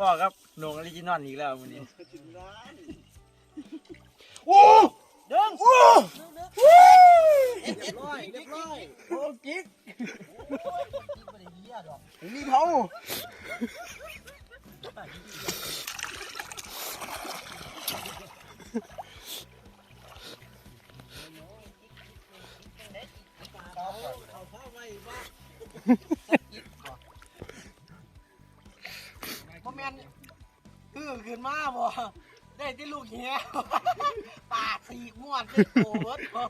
วัสดีครับพ่อครับโหนงออริจินอลอีกแล้ววันนี้โอ้เดิงโอ้เรียบร้อยเรียบร้อยโอ้กิ๊กกิ๊กไม่ได้เหี้ยดอกมีเผาเอาเอาผ้าไว้บ้าพ่ นคือขึ้นมาบ่ได้ที่ลูกเหี้ยปากสีกม่วนเป็นโตเบิดบ่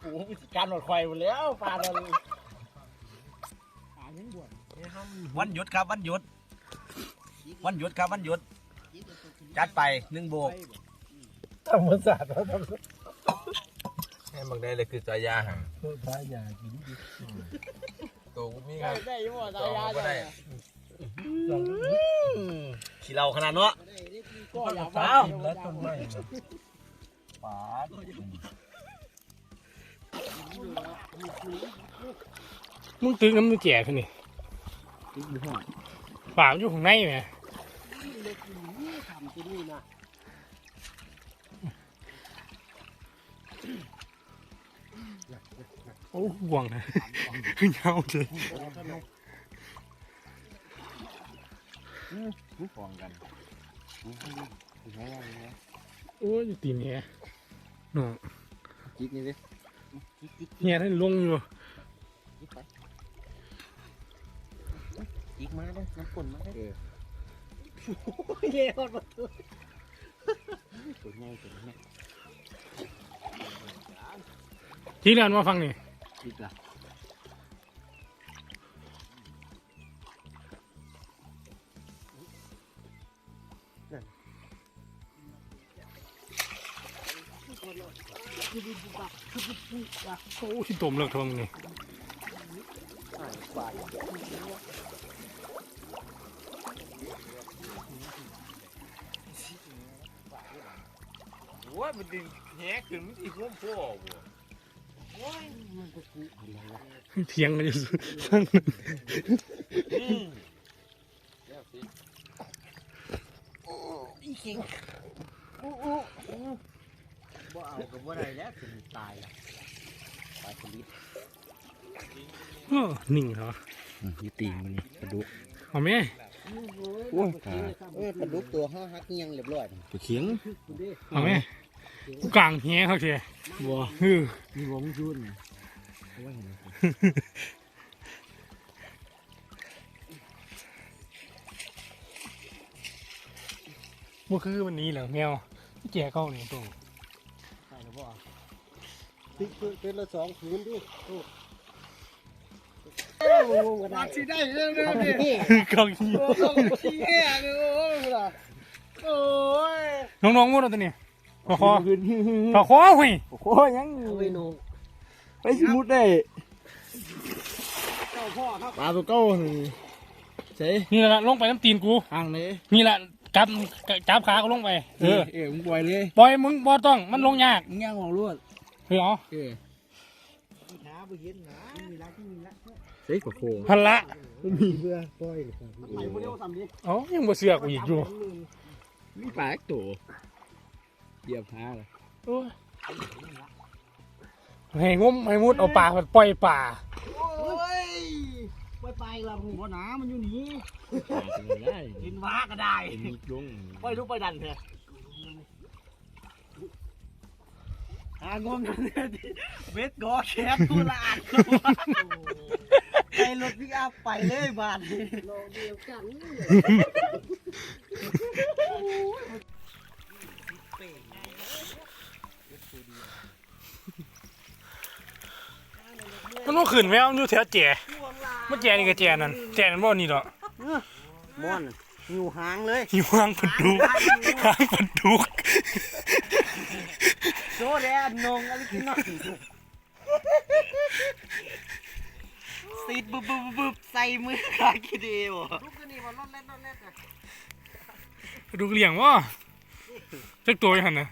โอ้มีการหนวดควายหมดแล้วปลาเราวันหยุดครับวันหยุด วันหยุดครับวันหยุด จัดไปหนึ่งโบกธรรมศาสตร์เราทำให้บังได้เลยคือจายาหังเพื่อพายากินดิตัวมีครับได้ยังบ่จองก็ได้ลอง ขี้เราขนาดเนาะก็อย่าปลาว้าแล้วต้นไม้ปลามึงตึงน้ำมือแก่ขึ้นนี่ป่ามันอยู่ข้างในไหมโอ้ห่วงนะเงาเลย ฟองกันโอ้ยอยู่ตีนเนี่ยเนาะกิ๊กนี่ดิเฮียท่านลงอยู่กิ๊กมาเด้อน้ำป่นมาเด้อเย้คนบ่ตัวใหญ่ตัวนี้ที่เรียนมาฟังนี่กิ๊กล่ะ โอ้ที่ตมเลิกทงนี่โอ้ยมันดึงแหกขึ้นมันที่พุ่มพ่อบ่เถียงกันอยู่ฟังอีเข่งอู้อู้อู้ บ่เอาก็บ่ได้แล้วถึงตายแล้วตายสลิดโอ้นิ่งเหรอนี่ตีมันนี่กระดูกเอาไหมโอ้ยปลาเออกระดูกตัวห้าหักเงียงเรียบร้อยตัวเขียงเอาไหมกูกลางเฮียเขาเชียบัวฮือมีวงจุนโอ้ยบ่คือวันนี้แหละแมวแก่เข้านี่ตรง ใช่หรือเปล่าติ๊กเป็นละสองคืนดิโอ้งงกันได้สิได้เรื่องเรื่องนี้เกาขี้โอ้ชี้แห่เลยโอ้ยล่ะโอ้ยน้องๆมุดเอาตัวนี้ปลาคอปลาคอหุยโอ้โหยังเอาไปนงไปสมุดได้เจ้าพ่อครับปลาตัวเก้านี่ใช่นี่แหละลงไปน้ำตีนกูห่างเลยนี่แหละ จับจับขาก็ลงไปเออเออมึงปล่อยเลยปล่อยมึงบ่ต้องมันลงยากมึงย่างของรวดเฮ้ยเอาเออหาบ่เห็นนะมีรักมีรักเฮ้ยกว่าโคพันละมีเพื่อปล่อยไปบ่เร็วซ้ำดิเอ้ายังบ่เสือกกูอีกอยู่มีปลาอีกตัวเหยียบหาเลยโอ้ยให้งมให้มุดเอาปลาไปปล่อยป่าโอ้ย ไปไปละหัวหนามันอยู่นี่ปลาตัวได้กินว้าก็ได้เป็นมีดลงไปลุกไปดันเถอะหางมกันเนี่ยเวทกอแคบตัวละอันไปรถพิกอัพไปเลยบาทโลเดียวกันมันบ่ขึ้นแมวอยู่แถวแก่ มันแก่นี่ก็แก่นั่นแก่นั่นบ่นี่ดอกม่อนอยู่หางเลยอยู่ห่างปลาดุกห่างปลาดุกโซแดนนงอะไรกินหน่อยซีดบึบบึบบึบใส่มือขาคิดเอวลูกก็นี่มันรถเล่นรถเล่นปลาดุกเลี้ยงบ่จักตัวอยู่หั่นน่ะ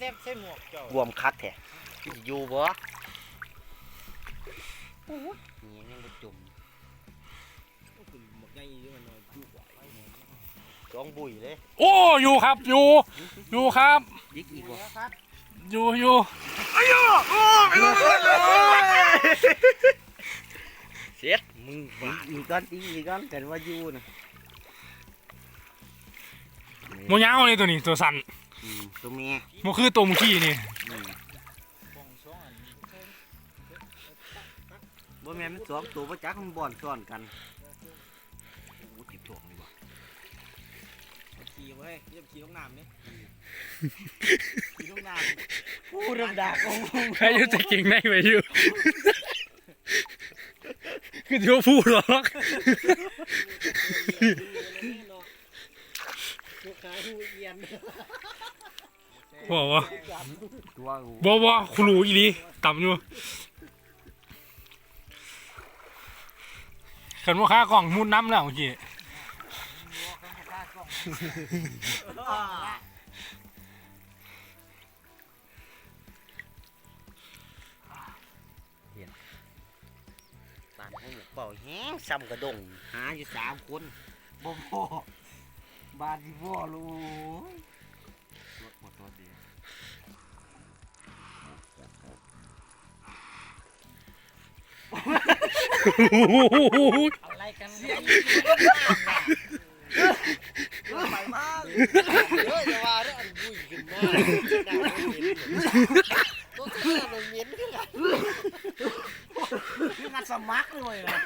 ก็เต็มใส่หมวกเจ้าบวมคักแท้อยู่บ่นี่ยังบ่จุ่มหมกใหญ่ยี่มันจุกไหวสองบุยเลยโอ้อยู่ครับอยู่อยู่ครับยิกอีกบ่อยู่อยู่เสียมึงบ้าอีกก้อนอีกอีกก้อนกันว่าอยู่นะโมยาวเลยตัวนี้ตัวสั่น อืมตัวเมียโมคือตัวเมื่อกี้นี่อืมบ่แม่นมันสองตัวบ่จักมันบ่อนซ้อนกันโอ้ติดถ่วงดีว่ะขี่ไว้เยี่ยมขี่ลงน้ำนี่ขี่ลงน้ำผู้รำดาของมึงใครจะจะเก่งในไปอยู่ คือที่ว่าพูดหรอก ลูกค้าผู้เอียนบอกว่าตัวบอกว่าคุณรู้อีหลีต่ำอยู่ขันว่าค่ากล่องมุดน้ำแล้วเมื่อกี้บ้านของหมูเป่าแห้งซ้ำกระดงหาอยู่สามคนบ่พอ บานที่พ่อลูกรถหมดรถดีอะไรกันเนี่ยไปมากเฮ้ยจะว่าเรื่องอันบุยขึ้นมากตัวเสียมันเหม็นขึ้นละนี่งัดสมัครเลยนะ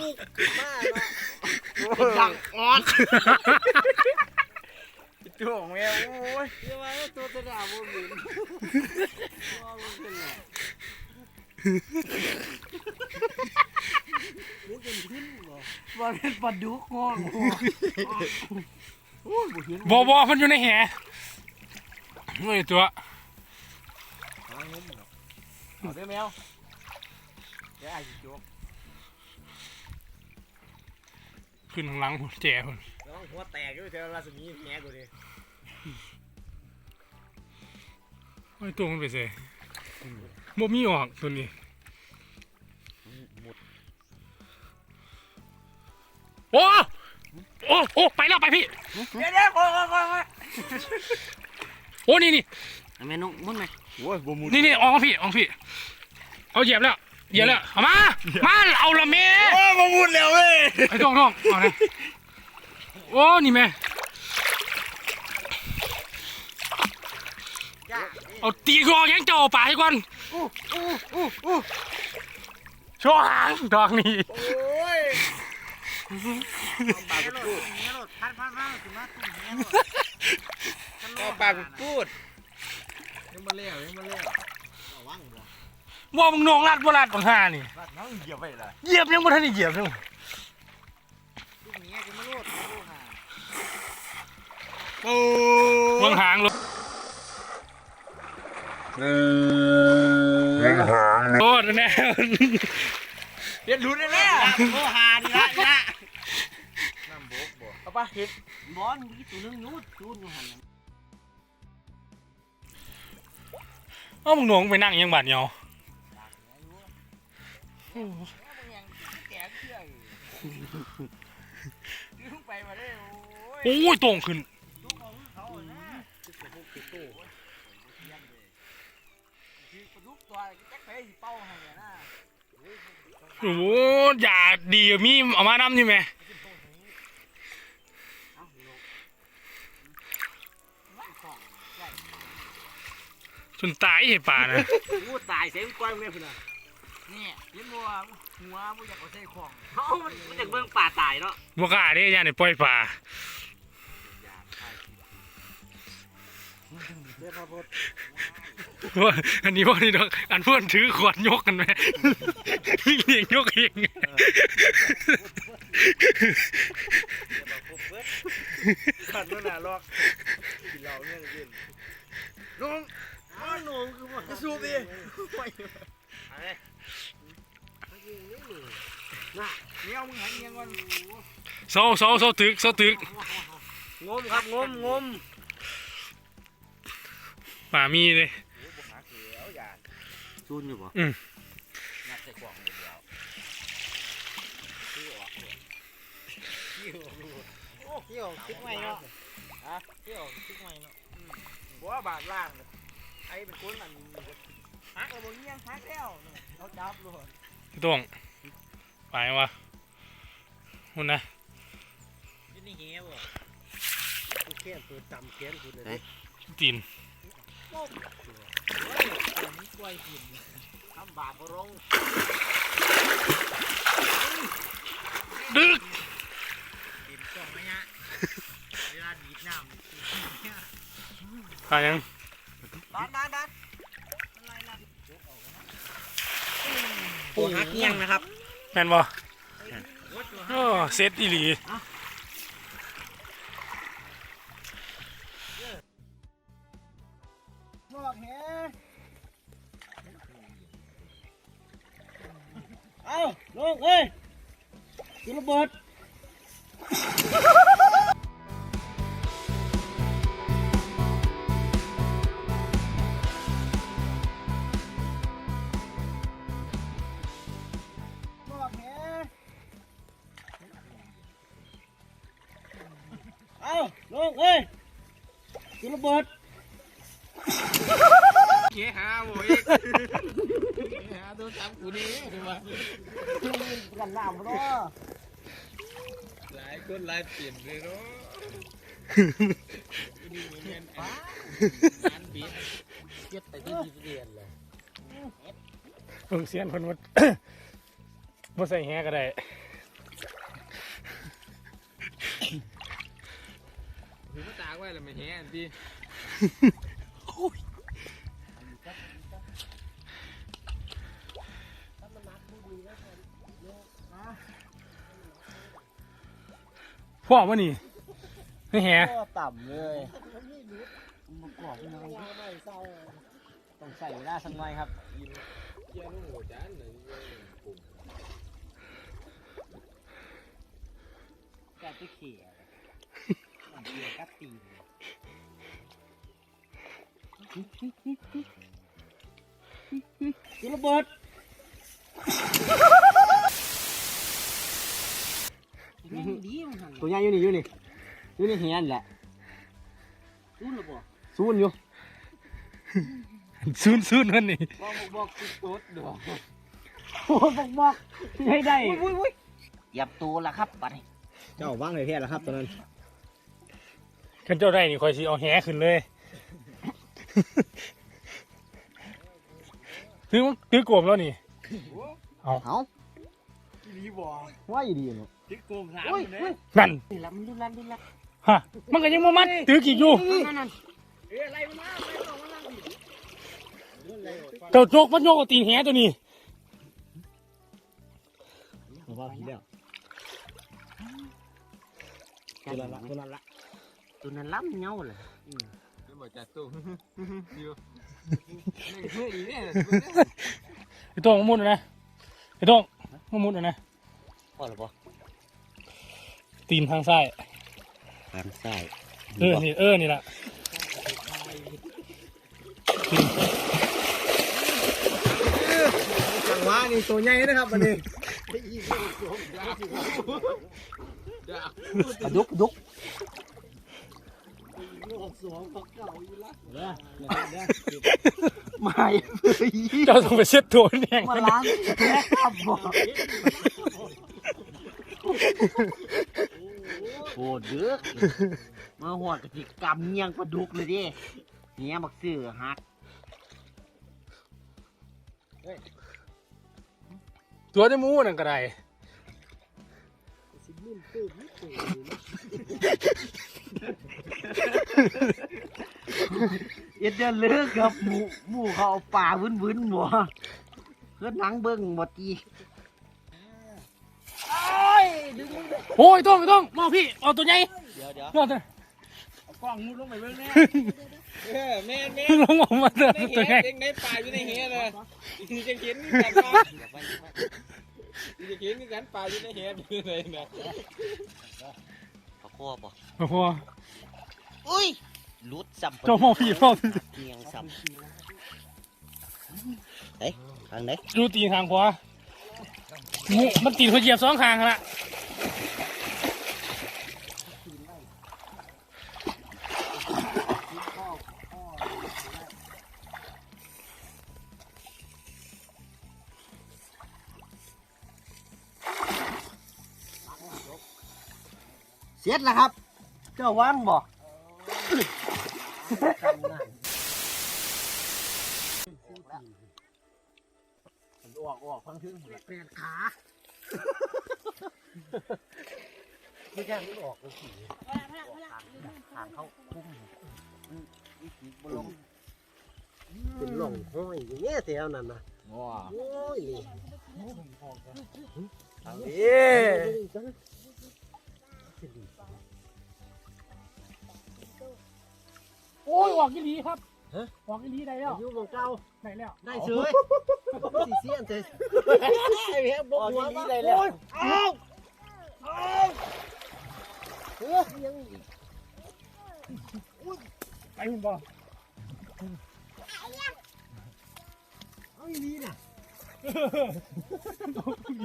บุกมาเนาะ ดังออดจ่วงแมวโอ้ยจะว่าตัวจะด่าบ่เหม็นว่าบ่ขึ้นละบุกจนขึ้นบ่บ่เป็นปลาดุกงอกบอบอมันอยู่ในแหเฮ้ยตัวเอาได้แมว ขึ้นข้างหลังแจ๋พุ่นแล้วหัวแตกด้วยเทวราศมีแง่กูดิเฮ้ยตัวมันไปเซ่บ่มีออกตัวนี้โอ้โอ้โอ้ไปแล้วไปพี่เดี๋ยวเดี๋ยวก่อนก่อนก่อนโอ้นี่นี่เมนูมุ่นไหมโอ้ยบ่มุดนี่นี่ออกมาพี่ออกมาพี่เอาเหยียบแล้ว เหยียบแล้วเอามา มาเอาละแม่โอ้ยบ่มุดแล้วเว้ยไอ้ต้องต้องเอาเลยโอ้นี่แม่เอาตีกองยังเจ้าเอาปลาให้ก่อนช่วงดอกนี่โอ้ยปลาดุกเนี่ยรถพันพันพันถึงมาตุ้มเนี่ยรถเอาปากพูดยังมาเลี้ยวยังมาเลี้ยวว่างบ่ ว่ามึงนองลัดบ่ลัดบางห่านี่รัดน้องเหยียบไปเลยเหยียบยังบ่ทันได้เหยียบเลยตุ้มเนี่ยจะมาโลดมาโลดหาโอ้บางหางเลยโอ้แน่เรียนรู้ได้แล้วโลหาดีละดีละน้ำบกบ่เอาปะคิดบอลมีตัวนึงนู้ดจูนอยู่หันเอามึงหนองไปนั่งยังบาดเหนียวไปมาได้ โอ้ยต่งขึ้นโอ้โหอย่าดีมีเอามาน้ำนี่แม่จนตายเห็นป่านะตายเสียงก้อยแม่พุ่นน่ะ นี่ยันบัวหัวบัวอยากเอาใส่ของเอ้ามันมันจากเบื้องป่าตายเนาะบ่กล้าเด้ย่านได้ปล่อยป่าเดี๋ยวครับผมว่าอันนี้บ่นี่ดอก อันเพื่อนถือขวดยกกันไหมวิ่งเลี้ยงยกเองขัดมันหนาลอกกินเหล้าเนี่ยกินลุงอ้าวหนูคือบ่ จะสูบดิไปน่ะเนี่ยมึงหันเงี้ยก่อนเศร้าเศร้าเศร้าตึกเศร้าตึกงมครับงมงมป่ามีเลยจูนอยู่บ่อืมนส่กล่องเดียวเกี่ยวโอ้เกี่ยวคิดใหม่เนาะอะเกี่ยวคิดใหม่เนาะบัวบาดล่างไอ้เป็นคนอันฮักเราบนเงี้ยฮักแล้วเขาจับเลยพี่ต้องไปวะหุ่นนะยี่นี่เหี้ยบ่กูแค่ตัวจำแค้นกูเลยตีนเฮ้ยตัวนี้กล้วยกินทำบาปบ่ลงดึกกินกล่องไหมฮะเวลาดีดน้ำหายัง แม่นบ่โอ้เซตอีหลี ลงเอ้ยกินระเบิดเหี้ยหาโว้ยหาตัวจำกูนี่ใช่ไหมกันน้ำเนาะหลายคนหลายเปลี่ยนเลยเนาะนี่เงินป้างานบิดเก็บแต่ที่ดีเรียนเลยเพิ่งเสียนเพิ่นว่าบ่ใส่แฮก็ได้ แล้วไม่แห้งพี่พ่อวะนี่ไม่แฮก็ต่ำเลยมันกรอบยังต้องใส่เวลาสักหน่อยครับเยี่ยลูกหัวจานเลยปุ่มแกที่เขี่ยมันเขี่ยกัดตีนกิน ระเบิดตัวใหญ่อยู่นี่อยู่นี่อยู่นี่เฮียนแหละซูนหรือเปล่าซูนอยู่ซูนซูนนั่นนี่บอกบอกติดโต๊ดเดี๋ยวโอ้บอกบอกให้ได้หยับตัวละครับบัดเจ้าว่างเลยแท้ละครับตอนนั้นคันเจ้าได้นี่คอยสิเอาแฮขึ้นเลย ถือว่าถือกลมแล้วนี่ เอาดีบ่ว่าอยู่ดีเนาะติ๊กโกงสามโอ้ยเลยโอ้ยนั่นนี่ละมันดุลันดุลันฮะมันก็ยังบ่มัดถือกี่อยู่นั่นนั่นเอ้ยอะไรมาอะไรมาอะไรมาเจ้าโจกมันโยกเอาตีนแฮตัวนี้ผมว่าพี่แล้วตัวนั้นละตัวนั้นละตัวนั้นล้ำเงาเลย ไม่บอกจัดตู้ดิวนี่คืออีเนี่ยไอ้โต้งมามุดหน่อยนะไอ้โต้งมามุดหน่อยนะพอหรือเปล่าตีนทางซ้ายทางซ้ายเออนี่เออนี่แหละทางว่านี่ตัวใหญ่นะครับวันนี้ปลาดุก ดุกไม่เลยเจ้าต้องไปเช็ดตัวแน่งมาล้างแค่ครับบอกโอ้ดึกมาหอดกะทิกำเงียงปลาดุกเลยดิเนี่ยบักซื้อฮักตัวได้มูนั่นก็ได้ เอ็ดเดนเลือกกับหมูหมูเขาเอาป่าวุ้นวุ้นหมัวเพื่อนนังเบิ้งหมดทีโอ้ยโต้องโต้องมาพี่เอาตัวใหญ่เดี๋ยวเดี๋ยวเอาตัวกล้องมุดลงไปเบิ่งแน่เออแม่แม่ลงออกมาตัวในตัวเหี้ใหญ่ยเองในป่าอยู่ในเหี้ยเลยจะเห็นนี่กันป่ะจะเห็นนี่กันป่าอยู่ในเหี้ยอยู่เลยนะเขาคอป่ะโอ้โห อุ้ยลุดซ้ำเจ้าพ่อพี่พ่อพี่เงียงซ้ำเฮ้ยทางไหนดูตีนทางขวางูมันตีนเขาเหยียบสองข้างหั่นละเสร็จแล้วครับ เจ้าว่างบ่อ อกออกฟังถึงเปลี่ยนขาไม่ใช่ไม่ออกเลยสิทางเข้าคุ้มอีกบลงเป็นหล่องห้อยอย่างเงี้ยเสียวนั่นนะว้าโอ้ยทางนี้ อ้ยออกอีหลีครับออกอีหลีได้แล้วอยู่หมองเก่าได้แล้วได้เฉยสีเสียนเตยไอ้แม่บอกออกหัวทีมานี้ได้แล้วอ้าวอ้าวเฮ้ยยังอีกไปคุณบ่เอาอีนี่น่ะ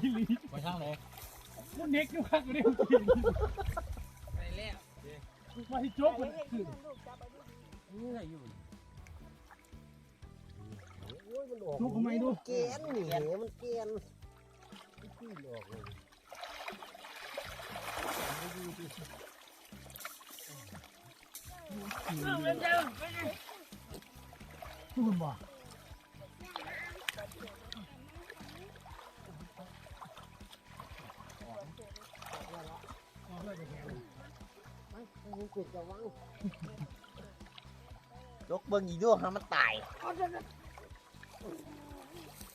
อีหลีไปทางไหนมันเน็กอยู่ครับอยู่นี่ไปแล้วมาที่จบมัน นี่อะไรอยู่โอ้ยมันออกจกทำไมดูแกนนี่เหมันแกนขี้ออกเลยคุณบ่มันกดจะวัง ยกเบิ่งอีกด้วยฮะมันตาย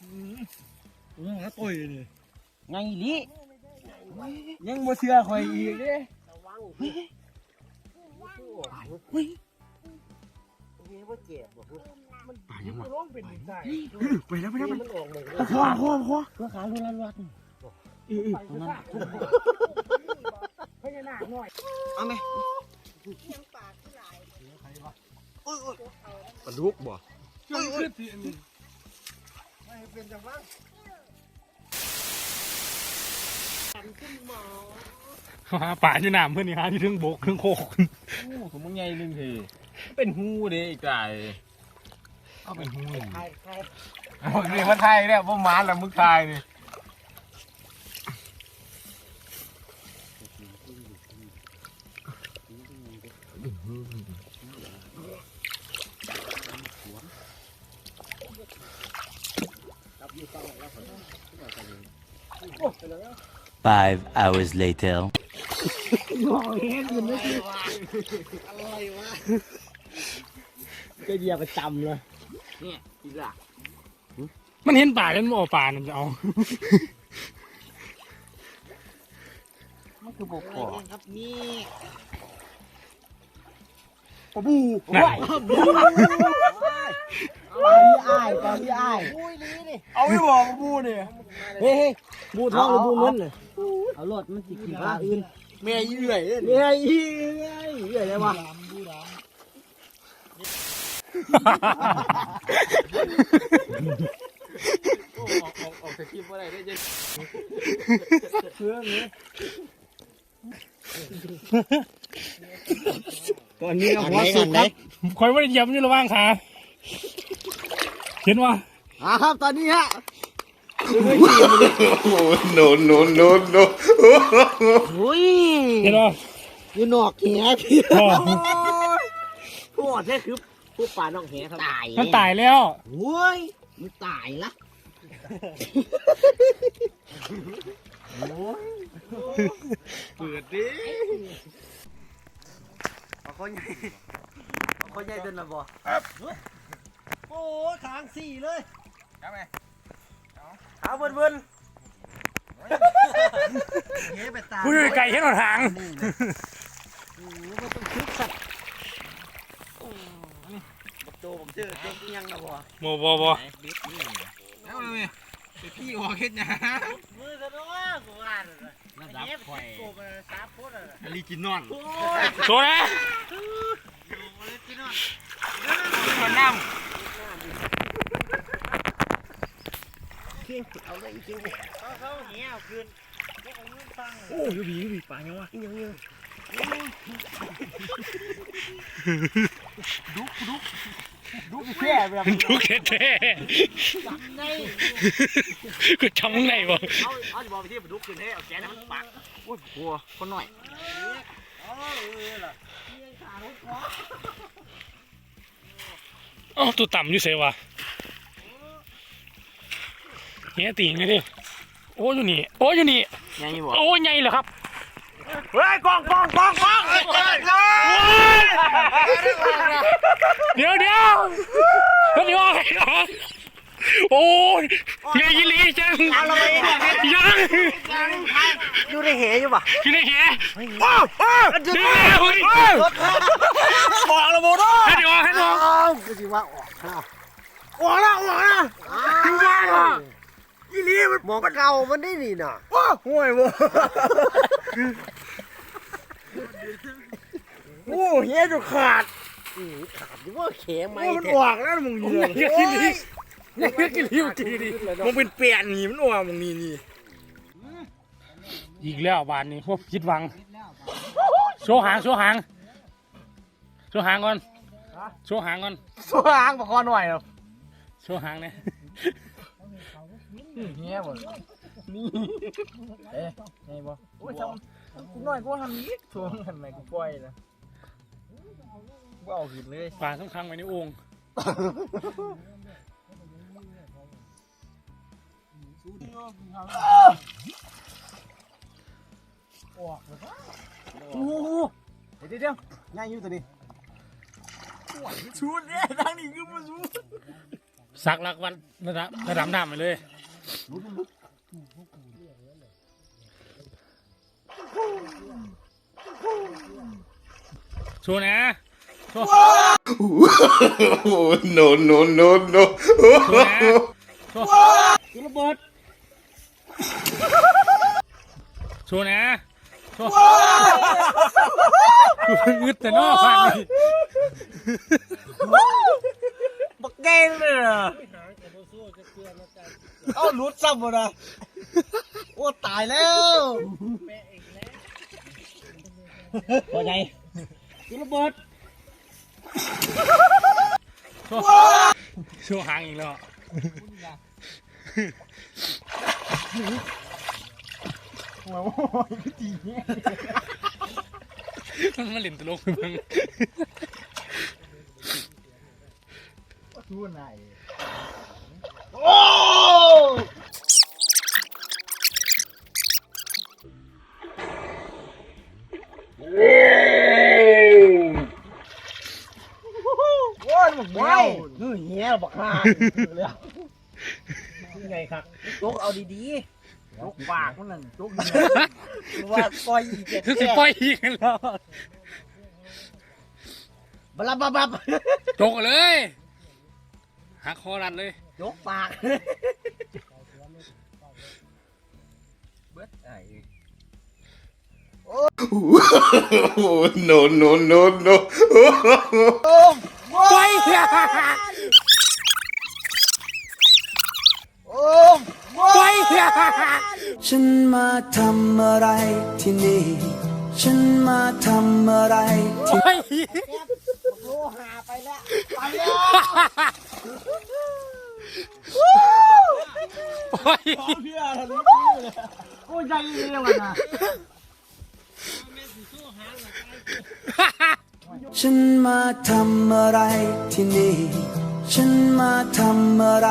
อืมแล้วตุยนี่ไงลิยังบ่เชื่อข่อยอีกเด้จะวังขี้ออกเฮ้ยเฮ้ยว่าเจ็บบ่พูดตายยังวะร้องเป็นได้ไปแล้วไปแล้วไปมันออกเลยคอคอคอเพื่อขาลุลันวัดไปซะพญานาคหน่อยเอาไหมป ลาดุกบ่จนขึ้นสิอันนี้ไม่เป็นจะวังหาป่าอยู่น้ำเพื่อนนี่หาที่ถึงบกถึงโคกโอ้ผมมึงใหญ่นึงทีเป็นหูเด้ไอ้ไก่เอาเป็นหูใครใครเอานี่มันไทยเนี่ยบ่หมาแล้วมึงตายนี่ Five hours later. ก็เหยียบประจำเลยเนี่ยอีกละมันเห็นป่าแล้วมันเอาป่านั่นจะเอามันคือบกอะไรคอเนี่ยครับนี่ ปะบูน่ะปลาพี่อ้ายปลาพี่อ้ายอุ้ยนี่นี่เอาไม่บอกปลาบูเนี่ยเฮ้ยบูทองหรือบูเงินเลยเอารถมันสิกินปลาอื่นแม่ยี่เอื่อยเลยเนี่ยอีเอ้ยเอ้ยอะไรวะออกออกออกจากคลิปว่าได้ได้จะเพื่อนี้ ตอนนี้เอาหัวสุกครับคอยว่าเหยียบอยู่ระหว่างขาเห็นว่าอ่าครับตอนนี้ฮะ no, no, no, no. อุ้ยเห็นว่าอยู่นอกเหี้ยพี่พ่อผู้อดนี่คือผู้ป่านอกเหี้ยครับตายมันตายแล้วโอ้ยมันตายละโอ้ย เปิดดิเอาคนใหญ่เอาคนใหญ่เดินละบ่โอ้ยขางสี่เลยครับแม่เอาเบิ้นเบิ้นเฮ้ยไปตาอุ้ยไก่เห็นหนหางโจผมเจอเจ๊กยังละบ่โมบอบอแล้วเลยไป พี่ออกเฮ็ดหยังมือกันเนาะกูว่าเลยระดับข่อยโกมาสามฟุตอะอลิจินอนโชว์นะมันน้ขี้คิงเอาเลยอีคิงเขาเขาเหี้ยเอาคืนพวกเอาเงินตังค์โอ้ยบีบีปลายังวะอีหยัง ยังแค่แบบทุกแท้แท้ในกูจำไงบ่เอาเอาจะบอกไปที่ดุกขึ้นให้เอาแกนให้มันปักโอ้ยกลัวคนหน่อยเอ้าตัวต่ำอยู่เสวะเฮียตีไงดิโอ้ยอยู่นี่ โอ้ยอยู่นี่ยังอยู่บ่โอ้ยไงเหรอครับ เฮ้ยกองกองกองกองเดี๋ยวเดี๋ยวเดี๋ยวไอ้น้องโอ้ยไงยี่ลีจังยังอยู่ในเหอยู่ป่ะอยู่ในเฮียว้าวว้าวเดี๋ยวเฮ้ยบอกแล้วโมโดให้เดี๋ยวให้น้องอ้าวกูสิว่าออกข้าวออกแล้วออกแล้วคือว่าล่ะ อีลีมันหมองเก่ามันได้นี่น่ะห่วยบ่โอ้เฮียจะขาดอือขาดอยู่ว่าแข็งไหมมันออกแล้วมึงไงยี่ลีไงยี่ลีเมื่อกี้ดิมันเป็นเปลี่ยนนี่มันออกมึงนี่นี่อีกแล้วบานนี้พวกคิดหวังโชว์หางโชว์หางโชว์หางก่อนโชว์หางก่อนสว่างประคอหน่อยเนาะโชว์หางเนี่ย เงี้ยบ่นี่เอ๊ะไงบ่โอ้ยทำกูหน่อยกูทำนี้ทวงกันไหมกูปล่อยนะกูเอาหินเลยปลาสำคัญไว้ในโอ่งโอ้โหเดี๋ยวเดี๋ยวง่ายอยู่ตัวนี้ชูดเนี่ยทางนี้คือมาชูดสักลักวันระดับระดับน้ำไปเลย โชว์นะโชว์ Oh, no, no, no, no. โชว์นะโชว์ระเบิดโชว์นะโชว์กูเพิ่งงึดแต่นอกพันนี่ บักเก้งเลยอะ เอาหลุดซ้ำหมดอะโอ้ตายแล้วพอใจระเบิดโชว์โชว์หางอีกแล้วมันมาเล่นตลกไปเบิ่งชูดไหน ห่าเลยนี่ไงครับลุกเอาดีๆลุกปากมันนั่นลุกดีว่าปล่อยอีกเจ็ดคือสิแก่ปล่อยอีกแล้วบลับบับบับจกเลยหักคอรัดเลยยกปาก เบิดไอ้ Oh, no, no, no, no. ไปโอ้ ไปฉันมาทำอะไรที่นี่ ฉันมาทำอะไรที่โอ้ยโลหาไปแล้วไปแล้วโอ้ยเพื่ออะไรนี่เลยโอ้ยใจเย็นเลยนะฉันมาทำอะไรที่นี่ ฉันมาทำอะไร